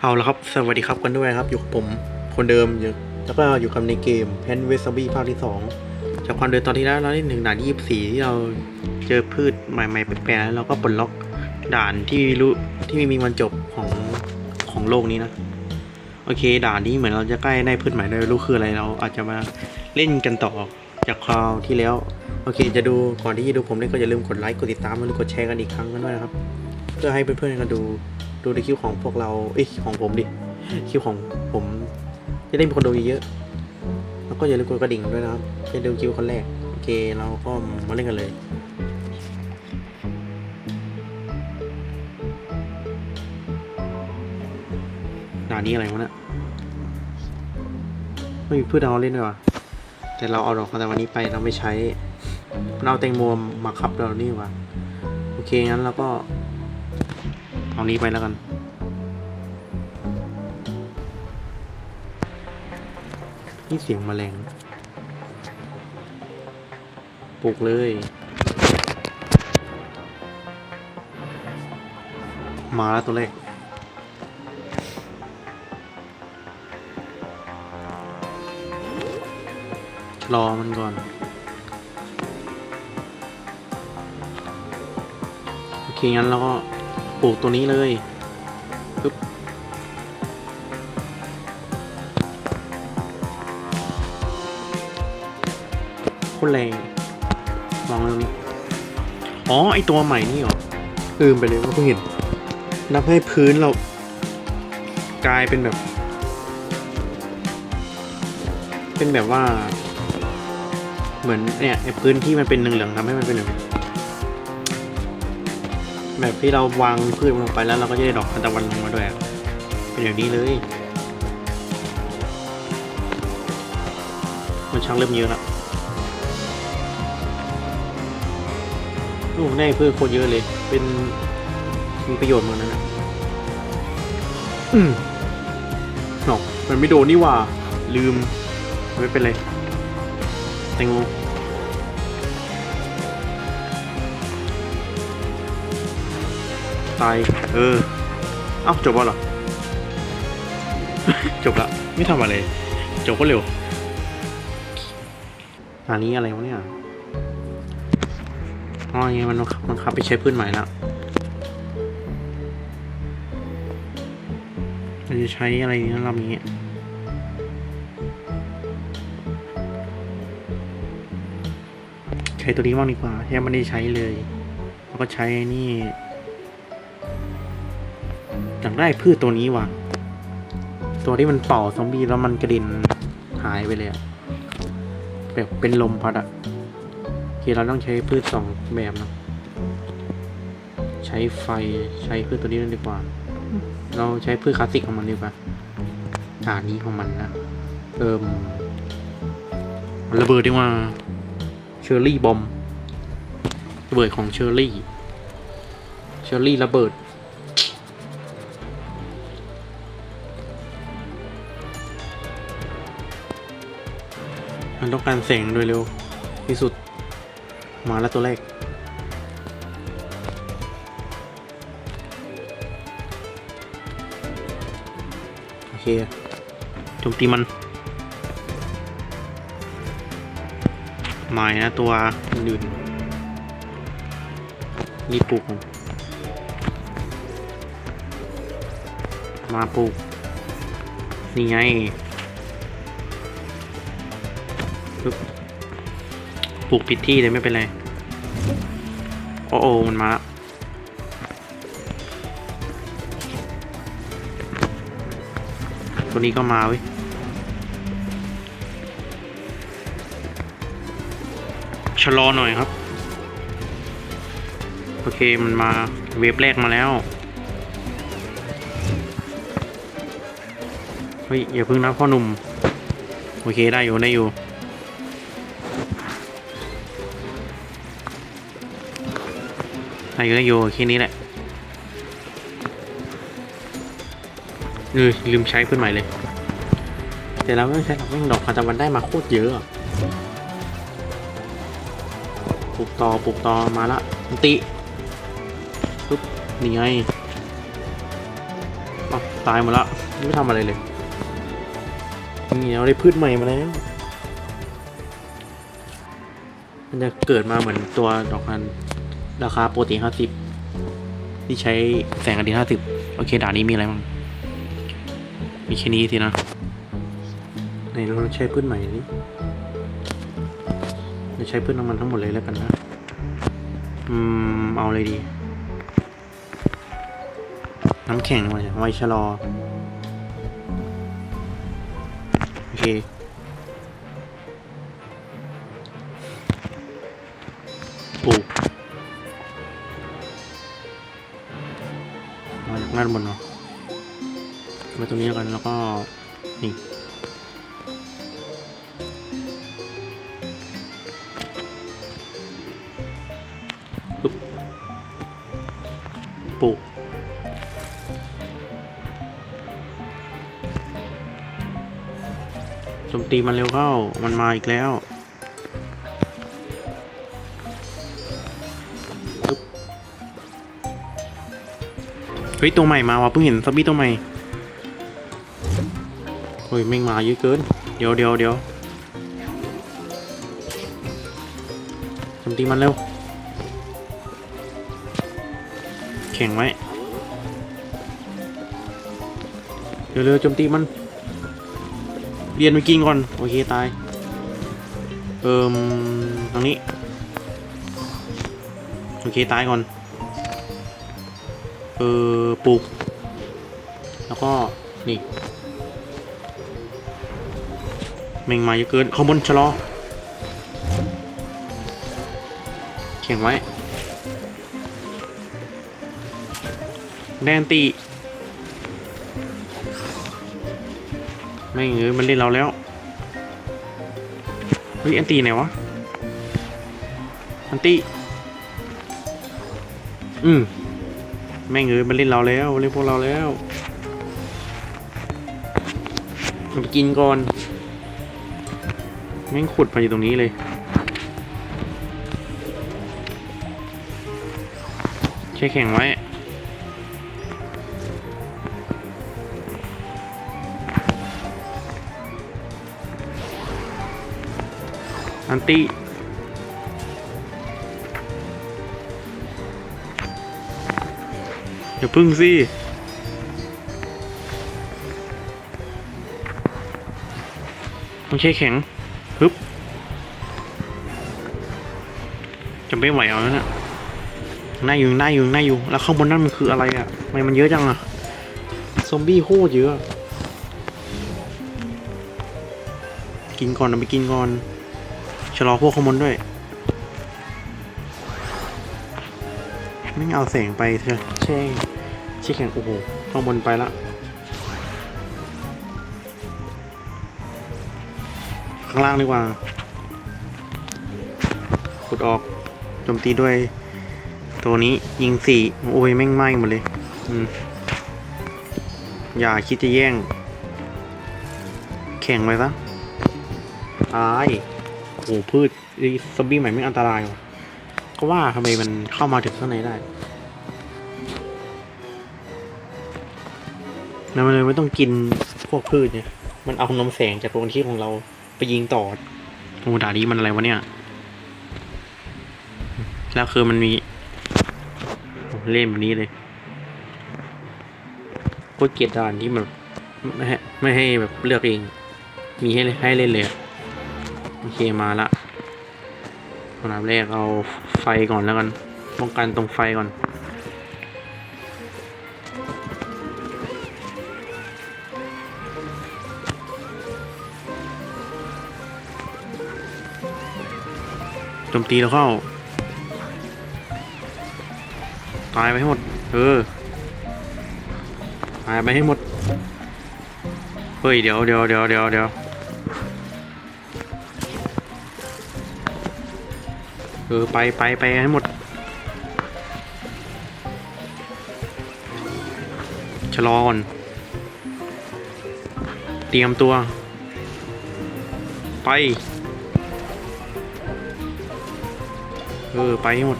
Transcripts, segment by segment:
เอาละครับ สวัสดีครับกันด้วยครับ อยู่กับผมคนเดิมอยู่แล้วก็อยู่กับในเกมแพนเวสบี้ภาคที่สองจากความเดินตอนที่แล้วเราได้หนึ่งด่านยี่สี่ที่เราเจอพืชใหม่ๆแปลกๆแล้วเราก็ปลดล็อกด่านที่รู้ที่ไม่มีวันจบของของโลกนี้นะ โอเค ด่านนี้เหมือนเราจะใกล้ได้พืชใหม่ด้วยรู้คืออะไรเราอาจจะมาเล่นกันต่อจากคราวที่แล้ว โอเค จะดูก่อนที่จะดูผมเล่นก็อย่าลืมกดไลค์กดติดตามแล้วกดแชร์กันอีกครั้งกันด้วยนะครับ เพื่อให้เพื่อนๆกันดู ดูในคลิปของพวกเราเอ้ยของผมดิคลิปของผมจะได้มีคนดูเยอะๆแล้วก็อย่าลืมกดกระดิ่งด้วยนะครับจะดูคลิปคนแรกโอเคเราก็มาเล่นกันเลยด่านนี้อะไรวะเนี่ยไม่มีพืชเอาเล่นด้วยวะแต่เราเอาดอกแต่วันนี้ไปเราไม่ใช้เราเอาแตงโมมาขับเรานี่วะโอเคงั้นเราก็ เอานี้ไปแล้วกัน นี่เสียงแมลงปลุกเลย มาแล้วตัวแรกรอมันก่อน โอเคงั้นเราก็ ปลูกตัวนี้เลยปึ๊บคตรแรงลองเรื่องนี้อ๋อ ไอตัวใหม่นี่เหรอ ลืมไปเลยว่าเพิ่งเห็นนับให้พื้นเรา กลายเป็นแบบ เป็นแบบว่า เหมือนเนี่ยไอพื้นที่มันเป็นนึงเหลืองทำให้มันเป็นแบบ แบบที่เราวางพืชลงไปแล้วเราก็จะได้ดอกทานตะวันลงมาด้วยเป็นอย่างนี้เลยมันช่างเริ่มเยอะแล้วโอ้ได้พืชโคตรเยอะเลย เป็นมีประโยชน์หมดนั่นนะอืมหนอกมันไม่โดนนี่ว่า ลืม ไม่เป็นไรแตงโม ตาย เออ เอ้าจบแล้วหรอ จบละ ไม่ทำอะไร จบก็เร็ว อันนี้อะไรวะเนี่ยอ๋อยังไงมันบังคับไปใช้พื้นใหม่แล้วเราจะใช้อะไรนะลำนี้ใช้ตัวนี้บ้างดีกว่าแค่ไม่ได้ใช้เลย แล้วก็ใช้นี่ากได้พืชตัวนี้ว่ะ ตัวที่มันเป่าซอมบี้แล้วมันกระด็นหายไปเลยอะแบบเป็นลมพัดอะโอเคเราต้องใช้พืชสองแบบนะ ใช้ไฟใช้พืชตัวนี้นั่นดีกว่า เราใช้พืชคลาสสิกของมันดีกว่าฐานนี้ของมันนะ เอิมระเบิดดีกว่าเชอร์รี่บอมระเบิดของเชอร์รี่เชอร์รี่ระเบิด มันต้องการแสงโดยเร็วที่สุด มาแล้วตัวแรกโอเคโจมตีมันหมายนะตัวอื่นนี่ปลูกมาปลูกนี่ไง ปึ๊บปลูกผิดที่เลยไม่เป็นไร โอ้โอมันมาล้วตัวนี้ก็มาเว้ยชะลอหน่อยครับ โอเคมันมาเวฟแรกมาแล้วเฮ้ยอย่าเพิ่งนะพ่อหนุ่ม โอเคได้อยู่ได้อยู่ ได้อยู่ได้อยู่แค่นี้แหละเออลืมใช้เพื่อนใหม่เลย แต่เราไม่ใช้หรอกแม่งดอกทานตะวันได้มาโคตรเยอะปลูกต่อปลูกต่อมาละมันติปุ๊บนี่ไงตายหมดละไม่ทำอะไรเลยนี่เราได้พืชใหม่มาแล้วมันจะเกิดมาเหมือนตัวดอกนัน ราคาปกติห้าสิบที่ใช้แสงอาทิตย์ห้าสิบโอเคด่านนี้มีอะไรบ้างมีแค่นี้สินะไหนเราใช้พืชใหม่นี้เราใช้พืชน้ำมันทั้งหมดเลยแล้วกันนะอืมเอาเลยดี น้ำแข็งมาไว้ชะลอ โอเคานบนเนาะมาตรงนี้กันแล้วก็นี่ปึ๊บปลูกโจมตีมันเร็วเข้า มันมาอีกแล้ว เฮ้ยตัวใหม่มาว่ะเพิ่งเห็นซับบี้ตัวใหม่เฮ้ยแม่งมาเยอะเกิน เดี๋ยวเดี๋ยวเดี๋ยวโจมตีมันเร็ว แข่งไว้เร็วๆโจมตีมัน เรียนไปกินก่อน โอเค ตาย เอิมตรงนี้ โอเค ตายก่อน เออปลูก แล้วก็นี่แม่งมาเยอะเกินข้างบนชะลอแข่งไว้ แดนตีไม่งเอ้ยมันเล่นเราแล้ว เฮ้ย อันตีไหนวะ อันตีอืม แม่งเอ้ยมันเล่นเราแล้วเล่นพวกเราแล้วมันไปกินก่อนแม่งขุดมาอยู่ตรงนี้เลยใช้แข่งไว้อันติ พึ่งสิต้องใช้แข็งฮึบจะไม่ไหวเอาแล้วนะน่าอยู่น่าอยู่น่าอยู่ แล้วข้างบนนั่นมันคืออะไรอะ่ะทำไมมันเยอะจังอะ่ะ ซอมบี้โคตรเยอะ กินก่อนเอาไปกินก่อน ชะลอพวกขางบนด้วย ไม่งเอาแสงไปเถอะแช่ เช่แข็งโอ้โหข้างบนไปละข้างล่างดีกว่า ขุดออกโจมตีด้วย ตัวนี้ยิงสี่โอ้ยแม่งไหม้หมดเลยอืมอย่าคิดจะแย่ง แข่งไปซะตายโอ้พืชซอมบี้ใหม่ไม่อันตรายว่ะก็ว่าทำไมมันเข้ามาถึงข้างในได้ มันเลยไม่ต้องกินพวกพืชเนี่ย มันเอานมแสงจากดวงอาที่ของเราไปยิงต่อโอ้ด่านี้มันอะไรวะเนี่ย แล้วคือมันมีเล่นแบบนี้เลยโคตรเกียดด่านที่มันไม่ให้ไม่ให้แบบเลือกเอง มีให้ให้เล่นเลย โอเคมาละอันดับแรกเอาไฟก่อนแล้วกัน ป้องกันตรงไฟก่อน มตีแล้วเข้า ตายไปให้หมด เออ ตายไปให้หมด เฮ้ย เดี๋ยวเดี๋ยวเดี๋ยวเดี๋ยวเดี๋ยวเออ ไปไปไปให้หมด ชะลอก่อน เตรียมตัว ไป ออ ไปหมด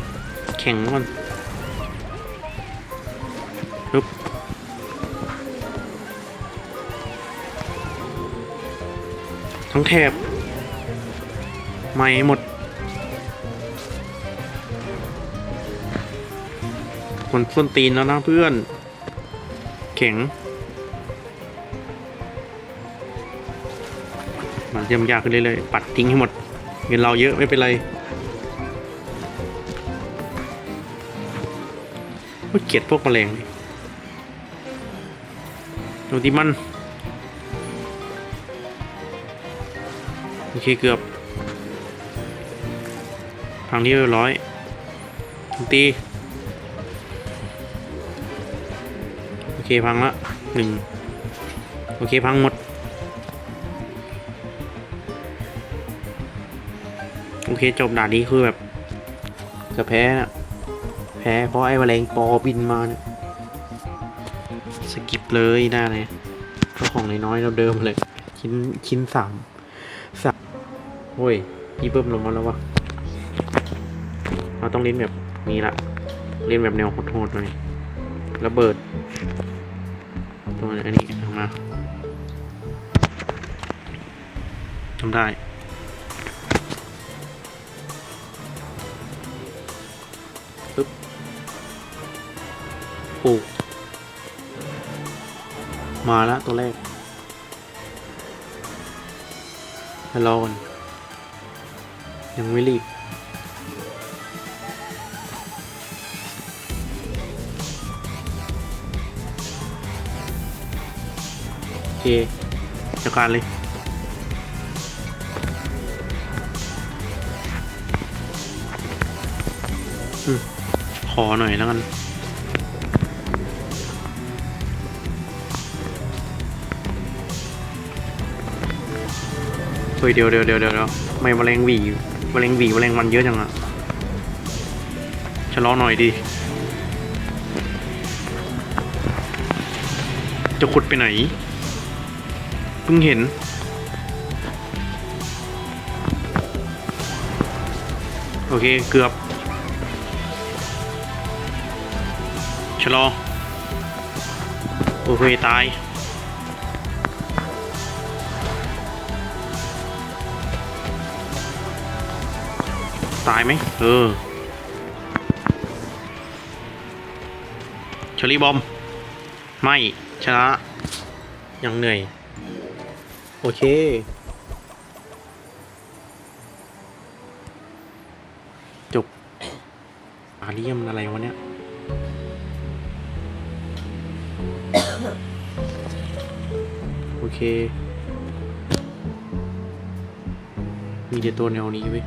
แข็งก่อนปึ๊บทั้งแถบไม่หมดคนส้นตีนแล้วนะเพื่อน แข็ง มันเริ่มยากขึ้นเรื่อยๆปัดทิ้งให้หมด เงินเราเยอะไม่เป็นไร เกลียดพวกแมลงเลยโดนที่มัน โอเคเกือบพังที่เรียบร้อยตีโอเคพังละหนึ่งโอเคพังหมด โอเคจบด่านนี้คือแบบจะแพ้นะ พ้เพราะไอ้แมลงปอบินมาเนี่ยสกิปเลยได้เลยก็ของน้อยๆเราเดิมเลยชิ้นชิ้นสามสามโอ้ยพี่เพิ่มลงมาแล้ววะเราต้องเล่นแบบนี้ละเล่นแบบแนวโหดๆหน่อยระเบิดตัวอันนี้ออกมาทำได้ ปลูก มาแล้วตัวแรกให้รอก่อนยังไม่รีบโอเคจัดการเลยขอหน่อยแล้วกัน ฮ้ยเดี๋ยวเดี๋ยวเดี๋ยวเดี๋ยวไม่แมลงหวีแมลงหวีแมลงวันเยอะจังอะชะลอหน่อยดิจะขุดไปไหน เพิ่งเห็น โอเค เกือบ ชะลอ โอเค ตาย ตายไหมเออเชอรี่บอม ไม่ชนะ ยังเหนื่อย โอเค จบ อาเรียมอะไรวะเนี่ย โอเค มีแต่ตัวแนวนี้เว้ย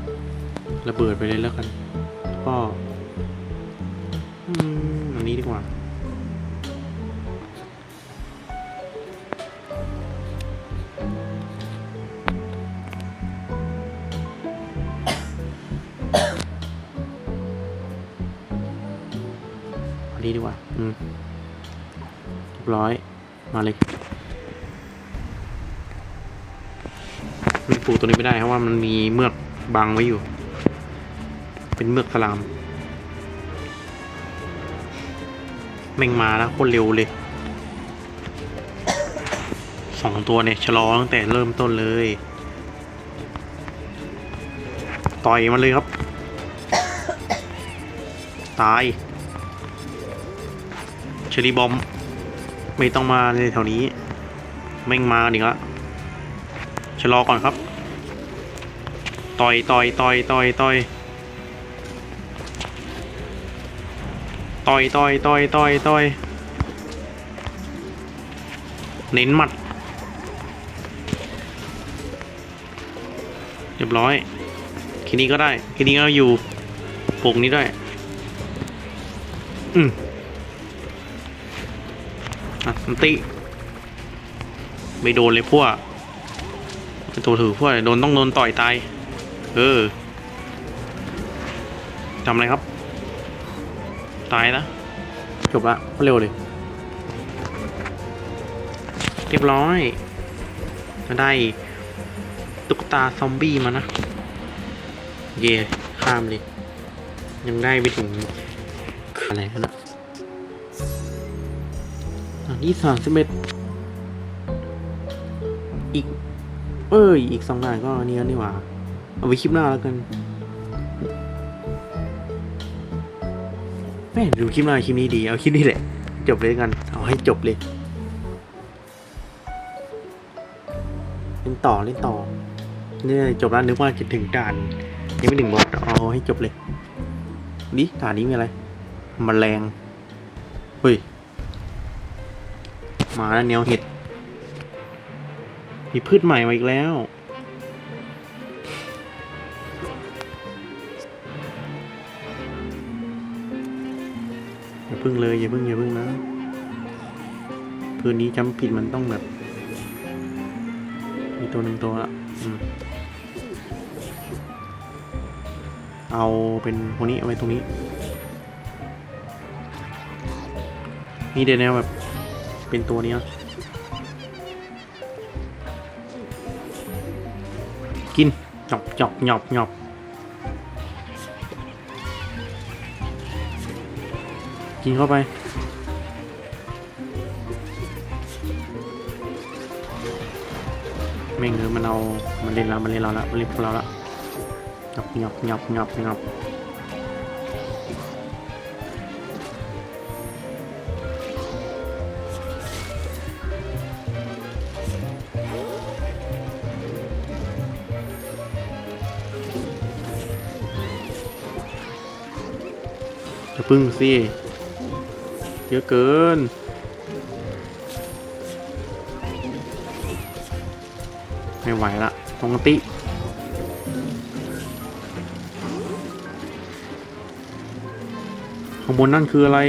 ระเบิดไปเลยแล้วกัน ก็อันนี้ดีกว่า อันนี้ดีกว่า อืมร้อย มาเลยมันปลูกตัวนี้ไม่ได้เพราะว่ามันมีเมือกบังไว้อยู่ เป็นเมือกสลามแม่งมาแล้วโคตรเร็วเลยสองตัวเนี่ยชะลอตั้งแต่เริ่มต้นเลย ต่อยมันเลยครับ ตายเชอรี่บอม ไม่ต้องมาในแถวนี้ แม่งมาอีกละชะลอก่อนครับ ต่อยต่อยต่อยต่อยต่อย ต่อยต่อยต่อยต่อยต่อยเน้นหมัด เรียบร้อยทีนี้ก็ได้ทีนี้ก็อยู่ปกนี้ด้วยอืมอะสันติ ไม่โดนเลยพวกตัวถือพวกโดนต้องโดนต่อยตาย เออทำอะไรครับ ตายนะ จบละเร็วเลยเรียบร้อยก็ได้ตุ๊กตาซอมบี้มานะ เย่ข้ามเลย ยังได้ไปถึงอะไรกันนะอันที่สามสิบเอ็ดอีก เอ้ย อีกสองด่านก็อันนี้แล้วนี่หว่า เอาไว้คลิปหน้าแล้วกัน แม่ดูคลิปหน้าคลิปนี้ดี เอาคลิปนี้แหละ จบเลยกัน เอาให้จบเลย เล่นต่อเล่นต่อเนี่ยจบแล้วนึกว่าจะถึงด่าน ยังไม่ถึงบอสเอาให้จบเลยนี่ด่านนี้มีอะไรมแมลงเฮ้ย มาแล้วแนวเห็ด มีพืชใหม่มาอีกแล้ว พึ่งเลยอย่าพึ่งอย่าพึ่งนะพื้นนี้จำผิดมันต้องแบบ มีตัวหนึ่งตัวละเอาเป็นพวกนี้เอาไว้ตรงนี้ นี่เดี๋ยวแนวแบบเป็นตัวนี้นะกินหยอบหยอบหยอบหยอบ กินเข้าไป แม่งเออมันเอา มันเล่นเรามันเล่นเราละมันเล่นพวกเราละหยอบหยอบหยอบหยอบหยอบจะพึ่งสิ เยอะเกิน ไม่ไหวละปกติข้างบนนั่นคืออะไร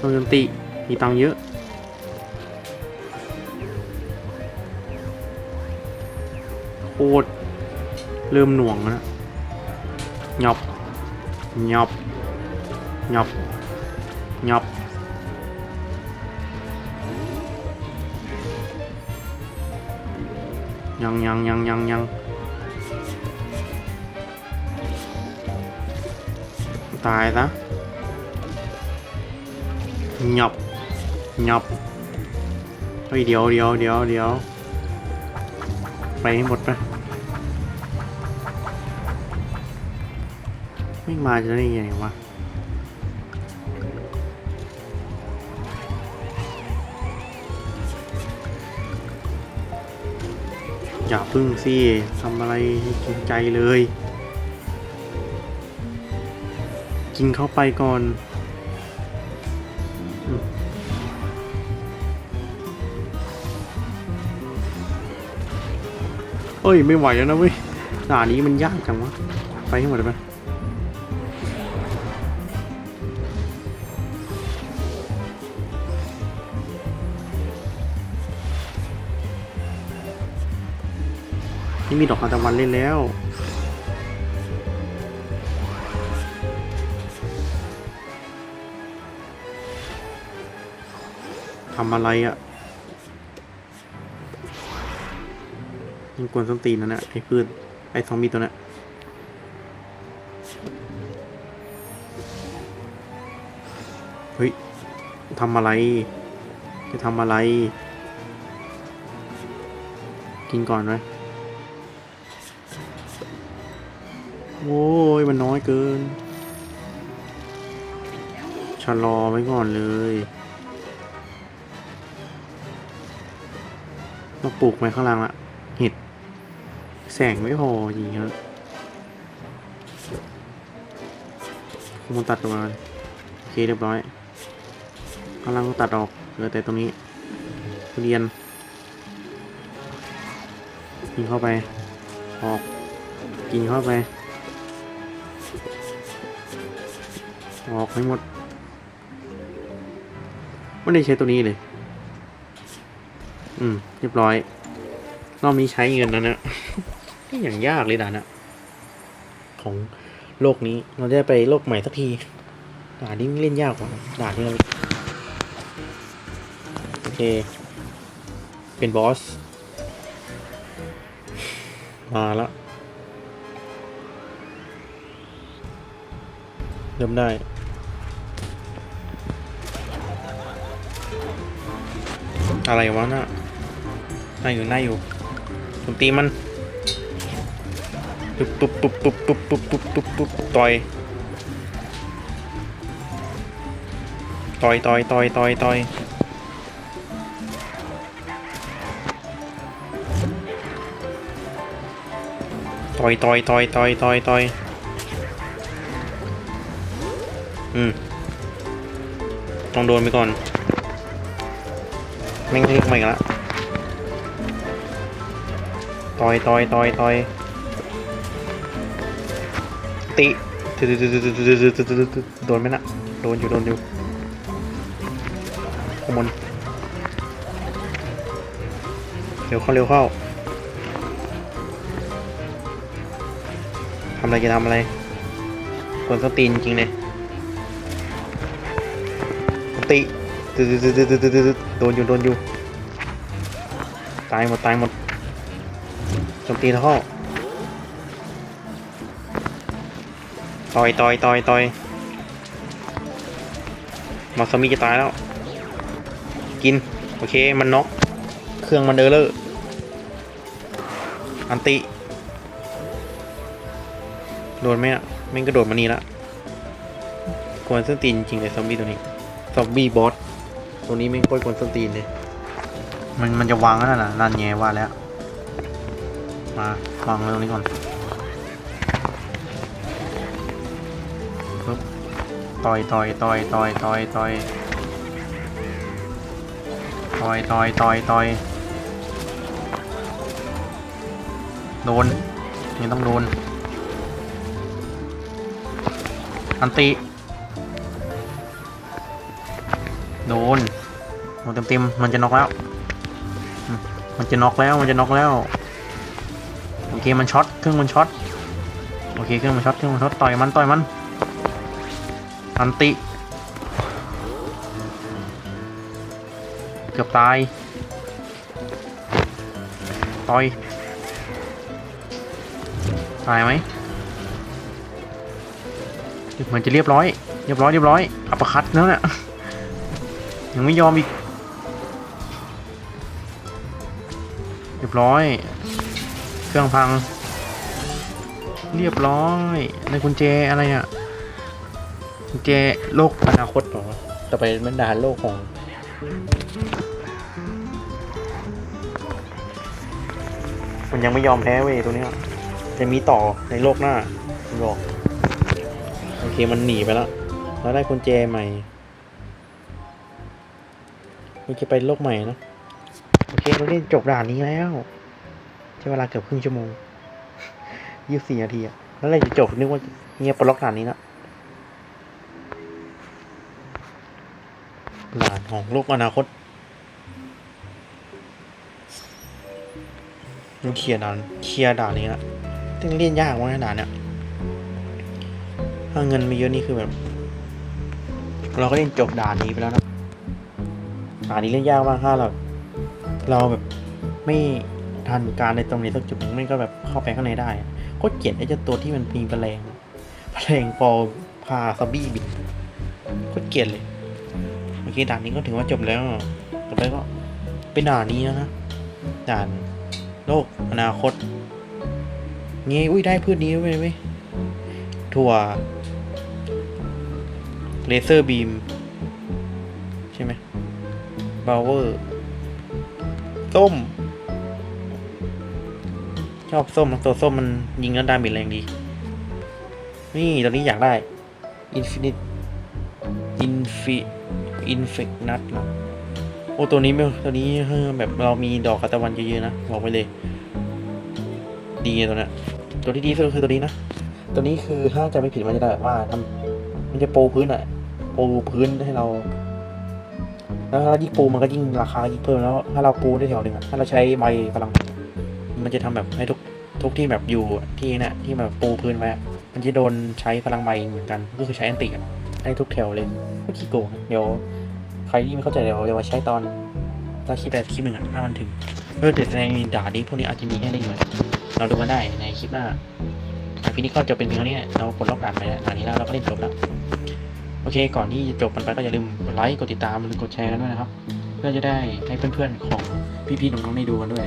ปกติ มีตังเยอะโคตรเริ่มหน่วงแล้ว นะหยอบหยอบหยอบหยอบยังยั มาจะได้ยังไงวะอย่าพึ่งสิทำอะไรให้กินใจเลย กินเข้าไปก่อนเอ้ย ไม่ไหวแล้วนะเว้ยด่านนี้มันยากจังวะ ไปให้หมดเลยไหมี่มีดอกทานตะวันเล่นแล้ว ทำอะไรอะ่ะยังกวนส้นตีนนั่นแหละไอ้พืชไอ้ซอมบี้ตัวนั้นเฮ้ยทำอะไร จะทำอะไร กินก่อนไหม โอ้ยมันน้อยเกิน ชะลอไว้ก่อนเลย มาปลูกไว้ข้างล่างละเห็ด แสงไม่พอจริงครับคงมันตัดออกมาโอเคเรียบร้อยข้างล่างก็ตัดออกเหลือแต่ตรงนี้เรียนกินเข้าไป ออก กินเข้าไป ออกให้หมดไม่ได้ใช้ตัวนี้เลย อืม เรียบร้อยรอบนี้ใช้เงินนะเนี่ยนี่อย่างยากเลยด่านนะของโลกนี้เราจะไปโลกใหม่สักทีด่านนี้เล่นยากกว่าด่านที่เราโอเค เป็นบอส มาล้วเริ่มได้ อะไรวะน่ะน่าอยู่น่าอยู่โจมตีมันปุ๊บปุ๊บปุ๊บปุ๊บปุ๊บปุ๊บปุ๊บปุ๊บปุ๊บต่อยต่อยต่อยต่อยต่อยต่อยต่อยต่อยต่อยต่อยต่อยต่อยอืมต้องโดนไปก่อน แม่งเรียกมาอีกแล้วต่อยต่อยต่อยต่อยติโดนไหมนะโดนอยู่โดนอยู่ขมนเร็วเข้าเร็วเข้าทำอะไรจะทำอะไรกวนสตีนจริงเลย โดนอยู่โดนอยู่ ตายหมดตายหมดโจมตีแล้วเข้าต่อยต่อยต่อยต่อยมาสมิจะตายแล้ว กิน โอเค มันน็อก เครื่องมันเดอเลอร์อันติ โดนไหมอะแม่งกระโดดมานี่ละกวนส้นตีนจริงเลยซอมบี้ตัวนี้ ซอมบี้บอส ตัวนี้แม่งโคตรกวนส้นตีนเลยมันมันจะวางแล้วน่ะนั่นไงว่าแล้ว มาวางตรงนี้ก่อนปึ๊บต่อยต่อยต่อยต่อยต่อยต่อยต่อยต่อยต่อยต่อยโดนนี่ต้องโดน อันติ โดนโดนเต็มเต็มๆมันจะน็อกแล้ว มันจะน็อกแล้วมันจะน็อกแล้วโอเคมันช็อตเครื่องมันช็อตโอเคเครื่องมันช็อตเครื่องมันช็อตต่อยมันต่อยมันอันติเกือบตายต่อยตายไหมมือนจะเรียบร้อย เรียบร้อยเรียบร้อยอัปคัตแล้วเนี่ย ยังไม่ยอมอีก เรียบร้อย เครื่องพัง เรียบร้อยในกุญแจอะไรอะกุญแจโลกอนาคตเหรอต่อไปมันดานโลกของมันยังไม่ยอมแพ้เว้ยตัวเนี้ยจะมีต่อในโลกหน้าบอกโอเคมันหนีไปแล้ว แล้วได้กุญแจใหม่ันจะไปโลกใหม่นะโอเคเราเล่นจบด่านนี้แล้วใช้เวลาเกือบครึ่งชั่วโมงยี่สิบสี่นาทีอะแล้วอะไรจะจบนึกว่าเงียบปลดล็อกด่านนี้ละด่านของโลกอนาคตมันเคลียร์ด่านเคลียร์ด่านนี้ละตึงเล่นยากมากด่านเนี้ยถ้าเงินมีเยอะนี่คือแบบ เราก็เล่นจบด่านนี้ไปแล้วนะานนี้เล่นยากมากถ้าเราเราแบบไม่ทันการในตรงนี้สักจุดนึงไม่ก็แบบเข้าไปข้างในได้โคตรเกลียดไอ้เจ้าตัวที่มันมีแมลงแมลงปอพาซอมบี้บินโคตรเกลียดเลยเมื่อกี้ด่านนี้ก็ถือว่าจบแล้วต่อไปก็เป็นด่านนี้นะฮะด่านโลกอนาคตงี้อุ้ยได้พืชนี้ด้วยไหมถั่วเลเซอร์บีม ใช่ไหม บาวเวอร์ส้ม ชอบส้มตัวส้มมันยิงแล้วดาเมจแรงดี นี่ตอนนี้อยากได้ Infinite Infi Infect Nut นะโอ้ตัวนี้ไม่ตัวนี้เออแบบเรามีดอกกระตะวันเยอะๆนะบอกไว้เลย ดีตัวนี้ตัวที่ดีสุดคือตัวนี้นะ ตัวนี้คือถ้าจะไม่ผิดมันจะได้แบบว่าทำมันจะโปพื้นอะโปพื้นให้เรา แล้วถ้ายิ่งปูมันก็ยิ่งราคายิ่งเพิ่มแล้วถ้าเราปูได้แถวหนึ่งถ้าเราใช้ใบพลัง มันจะทำแบบให้ทุกทุกที่แบบอยู่ที่นี่ยที่แบบปูพื้นไว้อะมันจะโดนใช้พลังใบเหมือนกัน ก็คือใช้อันติอะให้ทุกแถวเลยก็ขี้โกงเดี๋ยวใครที่ไม่เข้าใจเดี๋ยวจะมาใช้ตอนตอนคลิปแบบคลิปหนึ่งอะถ้ามันถึงเออเดี๋ยวในด่านี้พวกนี้อาจจะมีให้เล่นเหมือนเราดูกันได้ในคลิปหน้าอะคลิปนี้ก็จะเป็นเพียงเท่านี้เราปลดล็อกด่านไปแล้วด่านนี้แล้วเราก็เล่นจบแล้ว เค ก่อนที่จะจบมันไปก็อย่าลืมกดไลค์ กดติดตามหรือกดแชร์กันด้วยนะครับ เพื่อจะได้ให้เพื่อนๆ ของพี่ๆ น้องๆ ได้ดูกันด้วย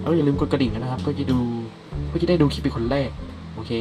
แล้วอย่าลืมกดกระดิ่งกันนะครับ ก็จะดู ก็จะได้ดูคลิปเป็นคนแรก โอเค